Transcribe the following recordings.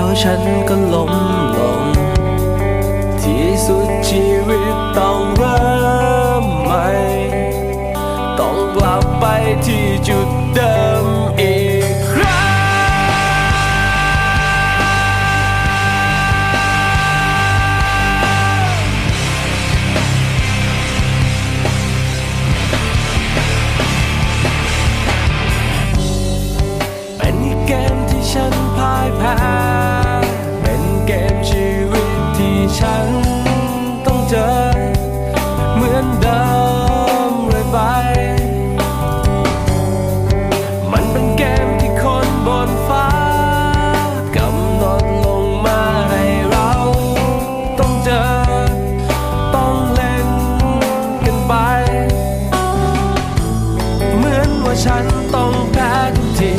แล้วฉันก็ล้มลง ที่สุดชีวิตต้องรั ฉันต้องแพ้ทุกที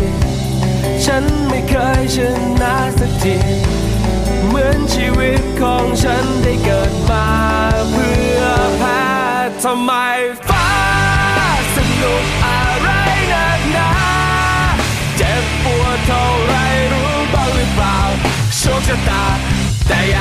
ฉันไม่เคยชนะสักที เหมือนชีวิตของฉันได้เกิดมาเพื่อแพ้ทำไมฟ้าสนุกอะไรนักหนาเจ็บปวดเท่าไรรู้บ้างหรือเปล่าโชคชะตาแต่อย่า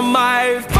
from my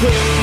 quit.